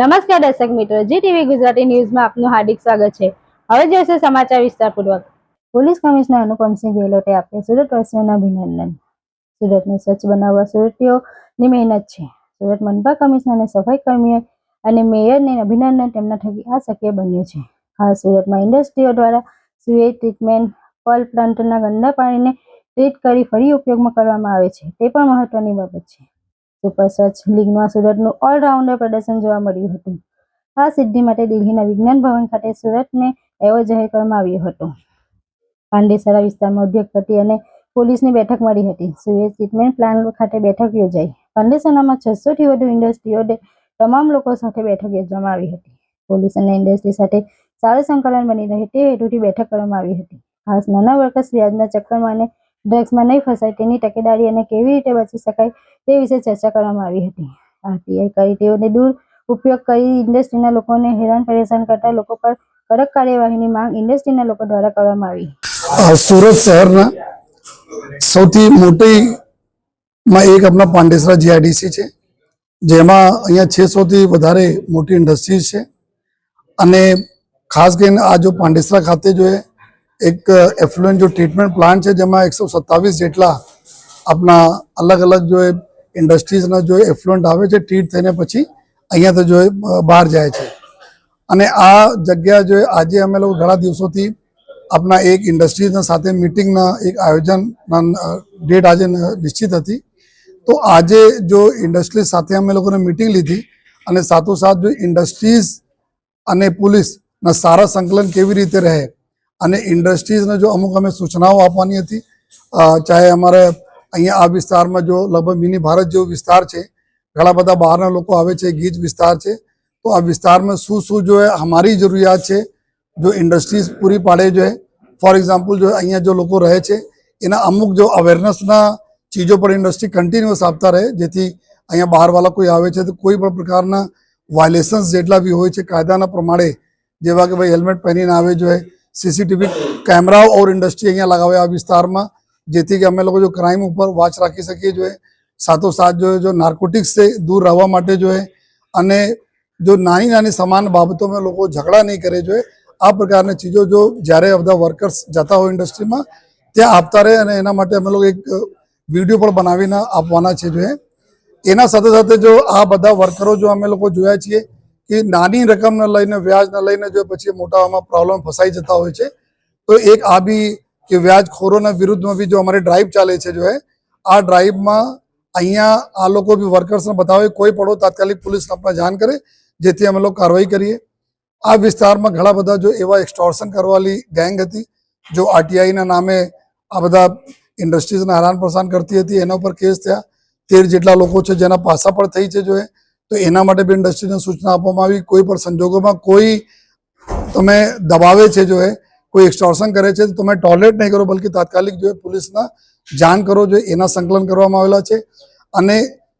નમસ્કાર દર્શક મિત્રો જી ટીવી ગુજરાતી ન્યૂઝમાં આપનું હાર્દિક સ્વાગત છે. હવે જોઈશે સમાચાર વિસ્તારપૂર્વક. પોલીસ કમિશનર અનુપમસિંહ ગેહલોતે આપ્યા સુરતવાસીઓને અભિનંદન. સુરતને સ્વચ્છ બનાવવા સુરતીઓની મહેનત છે. સુરત મનપા કમિશનરને સફાઈ કર્મીઓ અને મેયરને અભિનંદન તેમના થકી આ શક્ય બન્યું છે. ખાસ સુરતમાં ઇન્ડસ્ટ્રીઓ દ્વારા સુએજ ટ્રીટમેન્ટ, પલ પ્લાન્ટના ગંદા પાણીને ટ્રીટ કરી ફરી ઉપયોગમાં કરવામાં આવે છે. તે પણ મહત્વની બાબત છે. સુપર સ્વચ્છ લીગમાં સુરતનું ઓલરાઉન્ડર પ્રદર્શન જોવા મળ્યું હતું. આ સિદ્ધિ માટે દિલ્હીના વિજ્ઞાન ભવન ખાતે સુરતને એવોર્ડ જાહેર કરવામાં આવ્યો હતો. પાંડેસરા વિસ્તારમાં ઉદ્યોગપતિ અને પોલીસની બેઠક મળી હતી. સુએજ ટ્રીટમેન્ટ પ્લાન્ટ ખાતે બેઠક યોજાઈ. પાંડેસરામાં છસોથી વધુ ઇન્ડસ્ટ્રીઓને તમામ લોકો સાથે બેઠક યોજવામાં આવી હતી. પોલીસ અને ઇન્ડસ્ટ્રી સાથે સારું સંકલન બની રહે તે હેતુથી બેઠક કરવામાં આવી હતી. ખાસ નાના વર્કર્સ વ્યાજના ચક્કરમાં અને ડ્રગ્સમાં નહીં ફસાય તેની તકેદારી અને કેવી રીતે બચી શકાય તે વિશે ચર્ચા કરવામાં આવી હતી. આરટીઆઈ કરી તેઓને દૂર ઉપયોગ કરી ઇન્ડસ્ટ્રીના લોકોને હેરાન પરેશાન કરતા લોકો પર કડક કાર્યવાહીની માંગ ઇન્ડસ્ટ્રીના લોકો દ્વારા કરવામાં આવી. સુરત શહેરના સૌથી મોટી માં એક આપણા પાંડેસરા જીઆઈડીસી છે, જેમાં અહીંયા છસોથી વધારે મોટી ઇન્ડસ્ટ્રીઝ છે. અને ખાસ કરીને આ જો પાંડેસરા ખાતે જો એ એક એફ્લુએન્ટ જો ટ્રીટમેન્ટ પ્લાન્ટ છે, જેમાં એકસો સત્તાવીસ જેટલા આપણા અલગ અલગ જો ઇન્ડસ્ટ્રીઝના જો એફ્લુએન્ટ આવે છે ટ્રીટ થઈને પછી અહીંયાથી જો બહાર જાય છે. અને આ જગ્યા જો આજે અમે લોકો ઘણા દિવસોથી આપણા એક ઇન્ડસ્ટ્રીઝના સાથે મિટિંગના એક આયોજન ડેટ આજે નિશ્ચિત હતી. તો આજે જો ઇન્ડસ્ટ્રીઝ સાથે અમે લોકોને મિટિંગ લીધી અને સાથોસાથ જો ઇન્ડસ્ટ્રીઝ અને પોલીસના સારા સંકલન કેવી રીતે રહે અને ઇન્ડસ્ટ્રીઝને જો અમુક અમે સૂચનાઓ આપવાની હતી ચાહે અમારે અહીંયા આ વિસ્તારમાં જો લગભગ મિની ભારત જેવો વિસ્તાર છે, ઘણા બધા બહારના લોકો આવે છે, ગીચ વિસ્તાર છે, તો આ વિસ્તારમાં શું શું જો અમારી જરૂરિયાત છે, જો ઇન્ડસ્ટ્રીઝ પૂરી પાડે જો ફોર એક્ઝામ્પલ જો અહીંયા જો લોકો રહે છે, એના અમુક જો અવેરનેસના ચીજો પર ઇન્ડસ્ટ્રી કન્ટિન્યુઅસ આપતા રહે, જેથી અહીંયા બહારવાળા કોઈ આવે છે, તો કોઈ પણ પ્રકારના વાયલેશન્સ જેટલા બી હોય છે, કાયદાના પ્રમાણે, જેવા કે ભાઈ હેલ્મેટ પહેરીને આવે જો है સીસીટીવી કેમેરાઓ ઓર ઇન્ડસ્ટ્રી અહીંયા લગાવ્યા આ વિસ્તારમાં, જેથી કે અમે લોકો જો ક્રાઇમ ઉપર વોચ રાખી શકીએ જોઈએ, સાથોસાથ જો જો નાર્કોટિક્સથી દૂર રહેવા માટે જોઈએ, અને જો નાની નાની સમાન બાબતોમાં લોકો ઝઘડા નહીં કરે જોઈએ, આ પ્રકારની ચીજો જો જ્યારે બધા વર્કર્સ જતા હોય ઇન્ડસ્ટ્રીમાં, ત્યાં આપતા રહે અને એના માટે અમે લોકો એક વીડિયો પણ બનાવીને આપવાના છે જોઈએ. એના સાથે સાથે જો આ બધા વર્કરો જો અમે લોકો જોયા છીએ કે નાની રકમને લઈને, વ્યાજને લઈને જો પછી મોટામાં પ્રોબ્લેમ ફસાઈ જતા હોય છે, તો એક આ બી કે વ્યાજખોરોના વિરુદ્ધમાં બી જો અમારી ડ્રાઈવ ચાલે છે જો આ ડ્રાઈવમાં અહીંયા આ લોકો બી વર્કર્સને બતાવે, કોઈ પડો તાત્કાલિક પોલીસને આપણે જાણ કરે, જેથી અમે લોકો કાર્યવાહી કરીએ. આ વિસ્તારમાં ઘણા બધા જો એવા એક્સટોર્શન કરવાલી ગેંગ હતી, જો આરટીઆઈના નામે આ બધા ઇન્ડસ્ટ્રીઝને હેરાન પરેશાન કરતી હતી, એના ઉપર કેસ થયા. તેર જેટલા લોકો છે જેના પાસા પણ થઈ છે જો એ. તો એના માટે બી ઇન્ડસ્ટ્રીને સૂચના આપવામાં આવી. કોઈ પણ સંજોગોમાં કોઈ તમે દબાવે છે જો એ, કોઈ એક્સટોર્શન કરે છે, તો તમે ટોયલેટ નહીં કરો, બલકી તાત્કાલિક જો પોલીસના જાણ કરો, જો એના સંકલન કરવામાં આવેલા છે. અને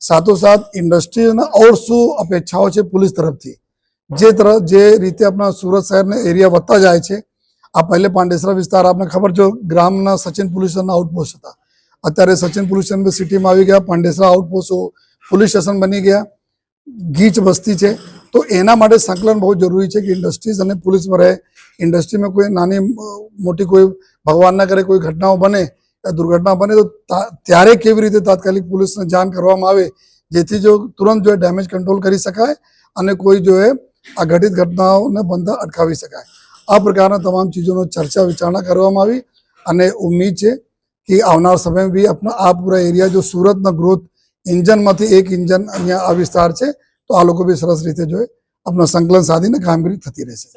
સાથોસાથ ઇન્ડસ્ટ્રીના ઓર શું અપેક્ષાઓ છે પોલીસ તરફથી? જે તરફ, જે રીતે આપણા સુરત શહેરના એરિયા વધતા જાય છે. આ પહેલે પાંડેસરા વિસ્તાર, આપને ખબર જો ગ્રામના સચિન પોલીસ સ્ટેશનના આઉટપોસ્ટ હતા. અત્યારે સચિન પોલીસ સ્ટેશન સિટીમાં આવી ગયા, પાંડેસરા આઉટપોસ્ટ પોલીસ સ્ટેશન બની ગયા. ગીચ વસ્તી છે. તો એના માટે સંકલન બહુ જરૂરી છે કે ઇન્ડસ્ટ્રીઝ અને પોલીસમાં રહે. ઇન્ડસ્ટ્રીમાં કોઈ નાની મોટી કોઈ ભગવાનના કરે કોઈ ઘટનાઓ બને દુર્ઘટના બને, તો ત્યારે કેવી રીતે તાત્કાલિક પોલીસને જાણ કરવામાં આવે, જેથી જો તુરંત જો ડેમેજ કંટ્રોલ કરી શકાય અને કોઈ જો આ ઘટિત ઘટનાઓને બનતા અટકાવી શકાય. આ પ્રકારના તમામ ચીજોનો ચર્ચા વિચારણા કરવામાં આવી અને ઉમ્મીદ છે કે આવનાર સમયમાં બી આપણા આ પૂરા એરિયા, જો સુરતના ગ્રોથ ઇન્જનમાંથી એક ઇન્જન અહીંયા આ વિસ્તાર છે, તો આ લોકો બી સરસ રીતે જોઈએ આપણા સંકલન સાધીને કામગીરી થતી રહેશે.